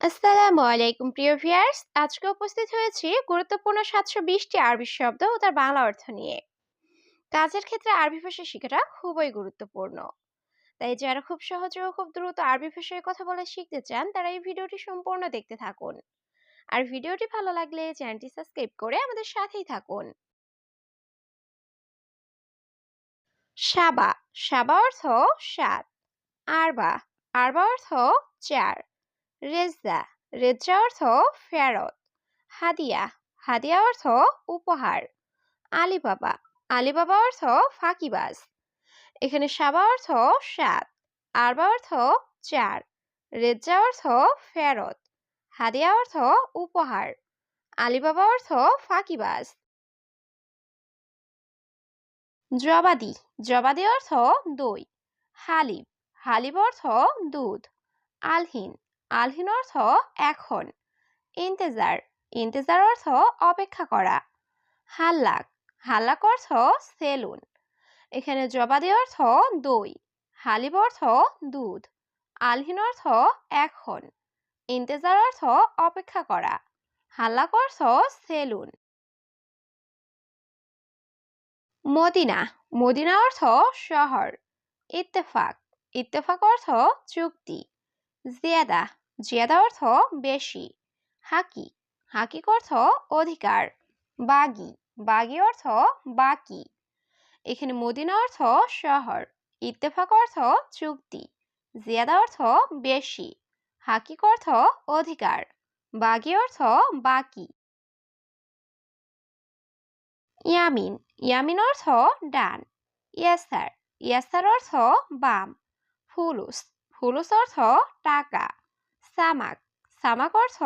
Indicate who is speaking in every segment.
Speaker 1: আসসালামু আলাইকুম, প্রিয় ভিউয়ার্স। আজকে উপস্থিত হয়েছি গুরুত্বপূর্ণ সাতশো বিশটি আরবি শব্দ ও তার বাংলা অর্থ নিয়ে। কাজের ক্ষেত্রে আরবি ভাষা শেখাটা খুবই গুরুত্বপূর্ণ। তাই যারা খুব সহজে ও খুব দ্রুত আরবি ভাষায় কথা বলে শিখতে চান, তারা এই ভিডিওটি সম্পূর্ণ দেখতে থাকুন। আর ভিডিওটি ভালো লাগলে চ্যানেলটি সাবস্ক্রাইব করে আমাদের সাথেই থাকুন। সাবা সাবা অর্থ সাত। আরবা আরবা অর্থ চার। রেজা রেজা অর্থ ফেরত। হাদিয়া। হাদিয়া অর্থ উপহার। আলিবাবা। আলিবাবা অর্থ ফাঁকিবাজ। এখানে সাবা অর্থ সাত, আরবা অর্থ চার রেজা অর্থ ফেরত, হাদিয়া অর্থ উপহার, আলিবাবা অর্থ ফাঁকিবাজ। জবাদি। জবাদি অর্থ দই। হালিব। হালিব অর্থ দুধ। আলহিন। আলহিন অর্থ এখন। ইন্তেজার। ইন্তেজার অর্থ অপেক্ষা করা। হাল্লাক। হাল্লাক অর্থ সেলুন। এখানে জবাদি অর্থ দই। হালিব অর্থ দুধ। আলহিন অর্থ এখন। ইন্তেজার অর্থ অপেক্ষা করা। হাল্লাক অর্থ সেলুন। মদিনা। মদিনা অর্থ শহর। ইত্তেফাক। ইত্তেফাক অর্থ চুক্তি। জিয়াদা জিয়াদা অর্থ বেশি। হাকি। হাকিক অর্থ অধিকার। বাগি। বাগি অর্থ বাকি। এখানে মদিনা অর্থ শহর। ইত্তেফাক অর্থ চুক্তি। জিয়াদা অর্থ বেশি। হাকিক অর্থ অধিকার। বাগি অর্থ বাকি। ইয়ামিন। ইয়ামিন অর্থ ডান। ইয়াসার ইয়াসার অর্থ বাম। ফুলুস। ফুলুস অর্থ টাকা। সামাক সামাক অর্থ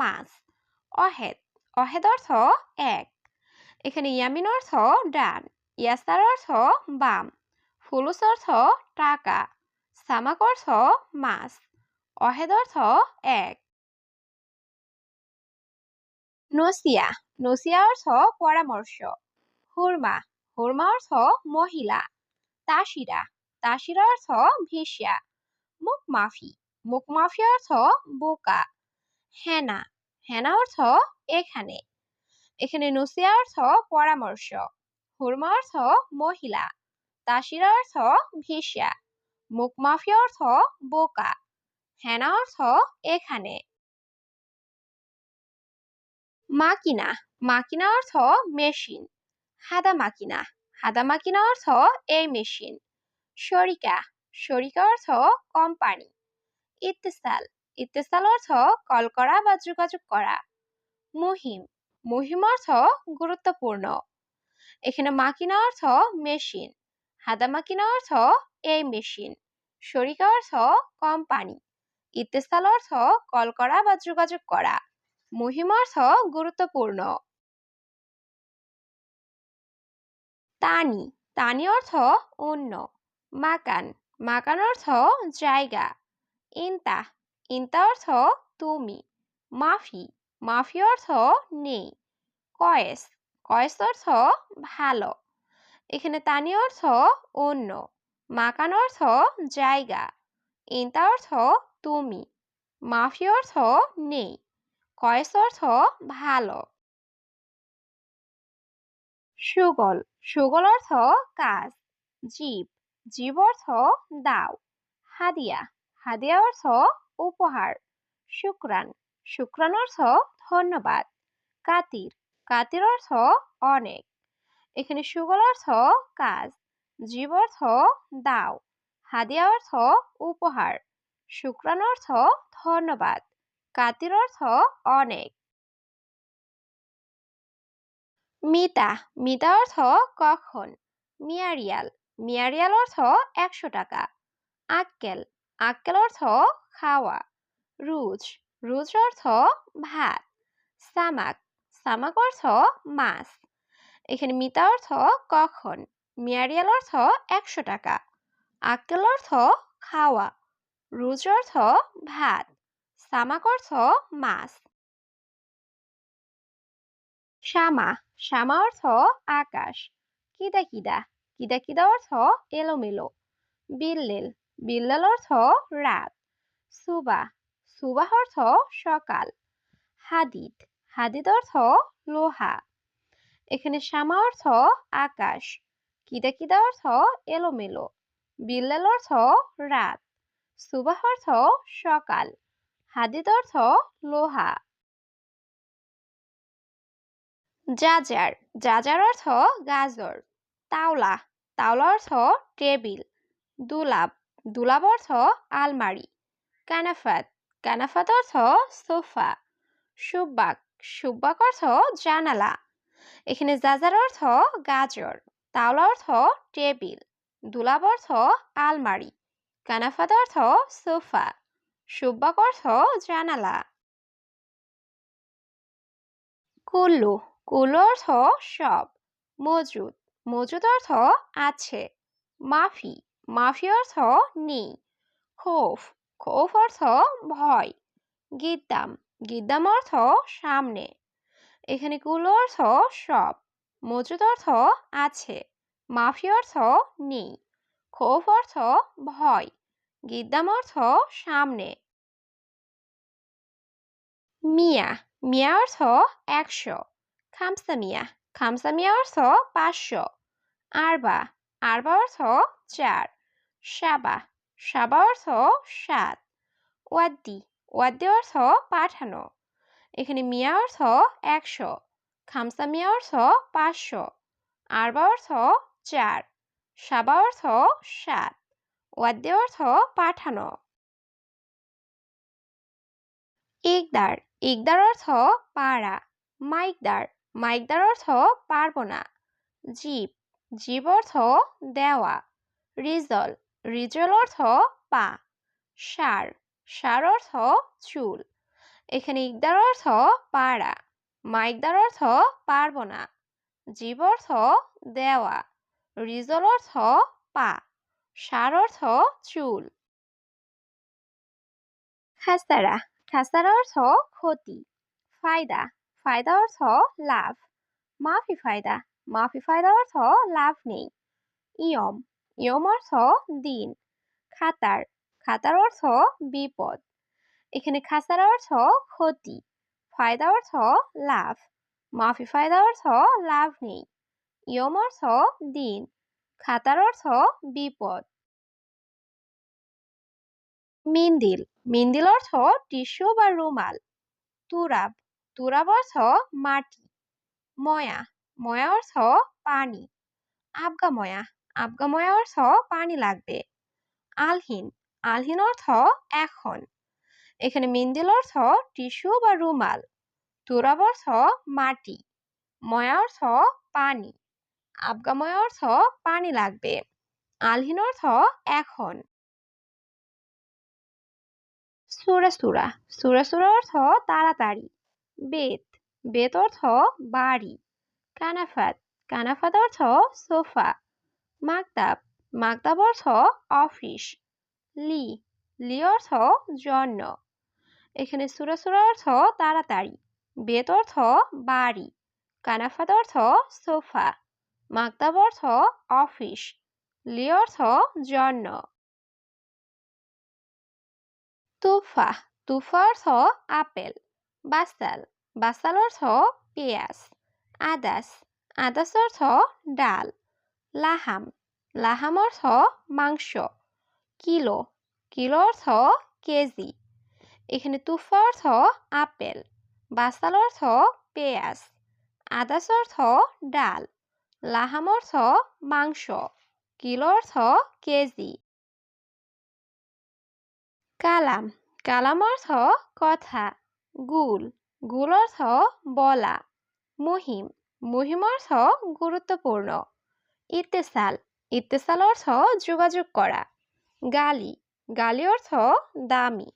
Speaker 1: মাছ। অহেদ অহেদ অর্থ এক। এখানে ইয়ামিন অর্থ ডান ইয়াসার অর্থ বাম। ফুলুস অর্থ টাকা সামাক অর্থ মাছ। অহেদ অর্থ এক। নসিয়া নসিয়া অর্থ পরামর্শ হুরমা হুরমা অর্থ মহিলা। তাসিরা তাসিরা অর্থ ভিসা মুখ মাফি মুখ মাফি অর্থ বোকা। হেনা। হেনা অর্থ এখানে। এখানে নসিয়া অর্থ পরামর্শ। হুরমা অর্থ মহিলা। তাসিরা অর্থ ভিসা। মুখ মাফি অর্থ বোকা। হেনা অর্থ এখানে। মাকিনা। মাকিনা অর্থ মেশিন। হাদা মাকিনা। হাদা মাকিনা অর্থ এই মেশিন। শরিকা। শরিকা অর্থ কোম্পানি। ইত্তেসাল ইত্তেসাল অর্থ কল করা বা যোগাযোগ করা। মুহিম মুহিম অর্থ গুরুত্বপূর্ণ। এখানে মাকিনা অর্থ মেশিন হাদা মাকিনা অর্থ এই মেশিন, শরিকা অর্থ কোম্পানি, ইত্তেসাল অর্থ কল করা বা যোগাযোগ করা। মুহিম অর্থ গুরুত্বপূর্ণ। তানি তানি অর্থ অন্য। মাকান মাকান অর্থ জায়গা। ইনতা ইনতা অর্থ তুমি। মাফি মাফি অর্থ নেই। কয়েস কয়েস অর্থ ভালো। এখানে তানি অর্থ অন্য মাকান অর্থ জায়গা। ইনতা অর্থ তুমি। মাফি অর্থ নেই। কয়েস অর্থ ভালো। সুগল সুগল অর্থ কাজ, জীব। জীব অর্থ দাও। হাদিয়া হাদিয়া অর্থ উপহার। শুক্রান শুক্রান অর্থ ধন্যবাদ। কাতির কাতির অর্থ অনেক। এখানে সুগল অর্থ কাজ, জীব অর্থ দাও। হাদিয়া অর্থ উপহার। শুক্রান অর্থ ধন্যবাদ। কাতির অর্থ অনেক। মিতা মিতা অর্থ কখন? মিয়ারিয়াল মিয়ারিয়াল অর্থ একশো টাকা। আক্কেল আক্কেল অর্থ খাওয়া। রুজ রুজ অর্থ ভাত। সামাক সামাক অর্থ মাছ। এখানে মিতা অর্থ কখন, মিয়ারিয়াল অর্থ একশো টাকা। আক্কেল অর্থ খাওয়া। রুজ অর্থ ভাত। সামাক অর্থ মাছ। শ্যামা শ্যামা অর্থ আকাশ। কিদা কিদা? কিদা কিদা অর্থ এলোমেলো। বিল্লেল, বিল্লাল অর্থ রাত সুবা, সুবাহ অর্থ সকাল। হাদিদ হাদিদ অর্থ লোহা। এখানে শ্যামা অর্থ আকাশ। কিদা কিদা অর্থ এলোমেলো। বিল্লাল অর্থ রাত সুবাহ অর্থ সকাল। হাদিদ অর্থ লোহা। জাজার জাজার অর্থ গাজর তাওলা তাওলা অর্থ টেবিল। দুলাব। দুলাব অর্থ আলমারি কানাফাত। কানাফাত অর্থ সোফা সুব্বাক সুব্বাক অর্থ জানালা। এখানে জাজার অর্থ গাজর তাওলা অর্থ টেবিল। দুলাব অর্থ আলমারি কানাফাত অর্থ সোফা সুব্বাক অর্থ জানালা। কুল্লু কুল্লু অর্থ সব মজুদ মজুদ অর্থ আছে। মাফি মাফি অর্থ নেই। খোফ খোফ অর্থ ভয়। গিদ্দাম গিদ্দাম অর্থ সামনে। এখানে কুলো অর্থ সব। মজুদ অর্থ আছে। মাফি অর্থ নেই। খোফ অর্থ ভয়। গিদ্দাম অর্থ সামনে। মিয়া মিয়া অর্থ একশো। খামসা মিয়া। খামসা মিয়া অর্থ পাঁচশো। আরবা আরবা অর্থ চার। সাবা সাবা অর্থ সাত। ওয়াদ্দি ওয়াদ্দি অর্থ পাঠানো। এখানে মিয়া অর্থ একশো, খামসা মিয়া অর্থ পাঁচশো, আরবা অর্থ চার, সাবা অর্থ সাত, ওয়াদ্দি অর্থ পাঠানো। ইকদার ইকদার অর্থ পাড়া, মাইকদার মাইকদার অর্থ পারব না জীব জীব অর্থ দেওয়া। রিজল রিজল অর্থ পা। সার সার অর্থ চুল। এখানে ইকদার অর্থ পাড়া। মাইকদার অর্থ পারব না জীব অর্থ দেওয়া। রিজল অর্থ পা। সার অর্থ চুল। খাস্তারা খাস্তারা অর্থ ক্ষতি। ফায়দা ফায়দা অর্থ লাভ মাফি ফায়দা মাফি ফায়দা অর্থ লাভ নেই ইয়ম ইয়ম অর্থ দিন খাতার খাতার অর্থ বিপদ এখানে খাসার অর্থ ক্ষতি ফায়দা অর্থ লাভ মাফি ফায়দা অর্থ লাভ নেই ইয়ম অর্থ দিন খাতার অর্থ বিপদ মিন্দিল মিন্দিল অর্থ টিস্যু বা রুমাল তুরাব তুরাব অর্থ মাটি। ময়া। ময়া অর্থ পানি। আবগা ময়া আবগা ময়া অর্থ পানি লাগবে। আলহীন। আলহীন অর্থ এখন। এখানে মিন্দিল অর্থ টিস্যু বা রুমাল। তুরাব অর্থ মাটি। ময়া অর্থ পানি। আবগাময় অর্থ পানি লাগবে। আলহীন অর্থ এখন। সুরা সুরা। সুরা সুরা অর্থ তাড়াতাড়ি। বেত বেত অর্থ বাড়ি। কানাফাত কানাফাত অর্থ সোফা। মাকতাব মাকতাব অর্থ অফিস। লি লি অর্থ জন্য। এখানে সুরা সুরা অর্থ তাড়াতাড়ি, বেত অর্থ বাড়ি। কানাফাত অর্থ সোফা। মাকতাব অর্থ অফিস। লি অর্থ জন্য। তুফা তুফা অর্থ আপেল। বাসাল বাসাল অর্থ পেঁয়াজ আদাস আদাস অর্থ ডাল লাহাম লাহাম অর্থ মাংস কিলো কিলো অর্থ কেজি এখানে তুফা অর্থ আপেল বাসাল অর্থ পেঁয়াজ আদাস অর্থ ডাল লাহাম অর্থ মাংস কিলো অর্থ কেজি কালাম কালাম অর্থ কথা গুল গুল অর্থ বলা। মহিম। মহিম অর্থ গুরুত্বপূর্ণ। ইত্তেসাল। ইত্তেসাল অর্থ যোগাযোগ করা। গালি। গালি অর্থ দামি।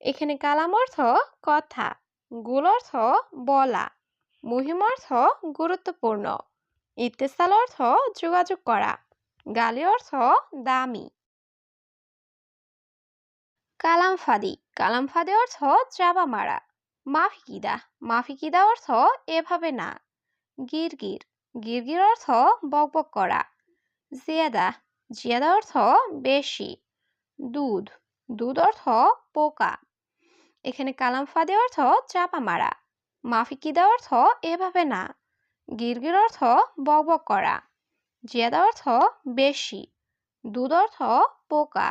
Speaker 1: এখানে কালাম অর্থ কথা। গুল অর্থ বলা। মহিম অর্থ গুরুত্বপূর্ণ। ইত্তেসাল অর্থ যোগাযোগ করা। গালি অর্থ দামি। কালাম ফাদি। কালাম ফাদি অর্থ চাবা মারা। মাফিকিদা। মাফিকিদা অর্থ এভাবে না। গিরগির। গিরগির অর্থ বকবক করা। জিয়াদা। জিয়াদা অর্থ বেশি। দুধ। দুধ অর্থ পোকা। এখানে কালাম ফাদে অর্থ চাপা মারা। মাফিকিদা অর্থ এভাবে না। গিরগির অর্থ বকবক করা। জিয়াদা অর্থ বেশি। দুধ অর্থ পোকা।